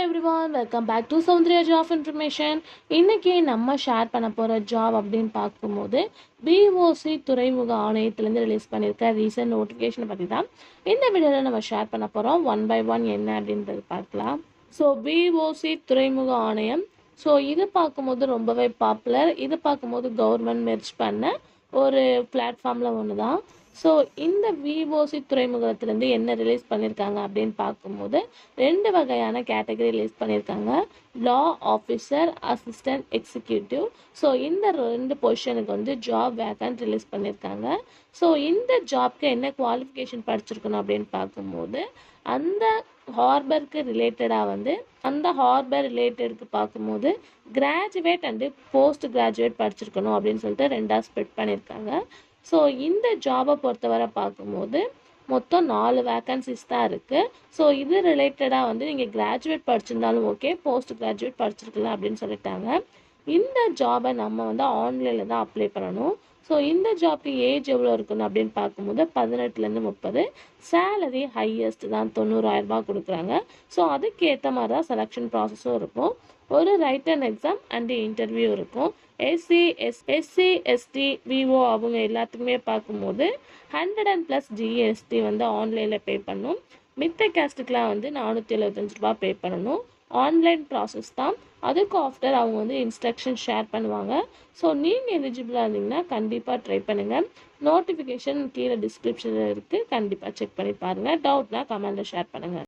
Everyone welcome back to Soundarya job information இன்னைக்கு நம்ம share பண்ண போகிற ஜாப் அப்படின்னு பார்க்கும்போது பிஓசி துறைமுக ஆணையத்திலேருந்து ரிலீஸ் பண்ணியிருக்க ரீசன்ட் நோட்டிஃபிகேஷனை பற்றி தான் இந்த வீடியோவில் நம்ம ஷேர் பண்ண போகிறோம் ஒன் பை ஒன் என்ன அப்படின்றது பார்க்கலாம். ஸோ பிஓசி துறைமுக ஆணையம். ஸோ இது பார்க்கும்போது ரொம்பவே பாப்புலர் இது பார்க்கும்போது கவர்மெண்ட் மெர்ச் பண்ண ஒரு பிளாட்ஃபார்மில் ஒன்று தான் ஸோ இந்த விஓசி துறைமுகத்திலேருந்து என்ன ரிலீஸ் பண்ணியிருக்காங்க அப்படின்னு பார்க்கும்போது ரெண்டு வகையான கேட்டகரி ரிலீஸ் பண்ணியிருக்காங்க law officer assistant executive so இந்த ரெண்டு பொசிஷனுக்கு வந்து ஜாப் வேக்கன்ட் ரிலீஸ் பண்ணியிருக்காங்க ஸோ இந்த ஜாப்க்கு என்ன குவாலிஃபிகேஷன் படிச்சிருக்கணும் அப்படின்னு பார்க்கும்போது அந்த ஹார்பருக்கு ரிலேட்டடாக வந்து அந்த ஹார்பர் ரிலேட்டடுக்கு பார்க்கும்போது கிராஜுவேட் அண்டு போஸ்ட் கிராஜுவேட் படிச்சிருக்கணும் அப்படின்னு சொல்லிட்டு ரெண்டாக ஸ்பெட் பண்ணியிருக்காங்க ஸோ இந்த ஜாபை பொறுத்தவரை பார்க்கும்போது மொத்தம் நாலு வேக்கன்சிஸ் தான் இருக்குது ஸோ இது ரிலேட்டடாக வந்து நீங்கள் கிராஜுவேட் படிச்சிருந்தாலும் ஓகே போஸ்ட் கிராஜுவேட் படிச்சிருக்கலாம் அப்படின்னு சொல்லிட்டாங்க. இந்த ஜாபை நம்ம வந்து ஆன்லைனில் தான் அப்ளை பண்ணணும். ஸோ இந்த ஜாப்க்கு ஏஜ் எவ்வளோ இருக்கணும் அப்படின்னு பார்க்கும்போது பதினெட்டுலேருந்து முப்பது. சேலரி ஹையஸ்ட் தான் தொண்ணூறாயிரரூபா கொடுக்குறாங்க. ஸோ அதுக்கேற்ற மாதிரி தான் செலெக்ஷன் ப்ராசஸும் இருக்கும். ஒரு ரைட்டன் எக்ஸாம் அண்டு இன்டர்வியூ இருக்கும். SC S SC ST VO அவங்க எல்லாத்துக்குமே பார்க்கும்போது ஹண்ட்ரட் அண்ட் ப்ளஸ் ஜிஎஸ்டி வந்து ஆன்லைனில் பே பண்ணும். மித்த கேஸ்ட்டுக்கெலாம் வந்து நானூற்றி எழுபத்தஞ்சு ரூபா பே பண்ணணும். ஆன்லைன் ப்ராசஸ் தான். அதுக்கு ஆஃப்டர் அவங்க வந்து இன்ஸ்ட்ரக்ஷன் ஷேர் பண்ணுவாங்க. ஸோ நீங்கள் எலிஜிபிளாக இருந்தீங்கன்னா கண்டிப்பாக ட்ரை பண்ணுங்கள் நோட்டிஃபிகேஷன் கீழே டிஸ்கிரிப்ஷனில் இருக்குது கண்டிப்பாக செக் பண்ணி பாருங்கள் டவுட்னா கமெண்டில் ஷேர் பண்ணுங்கள்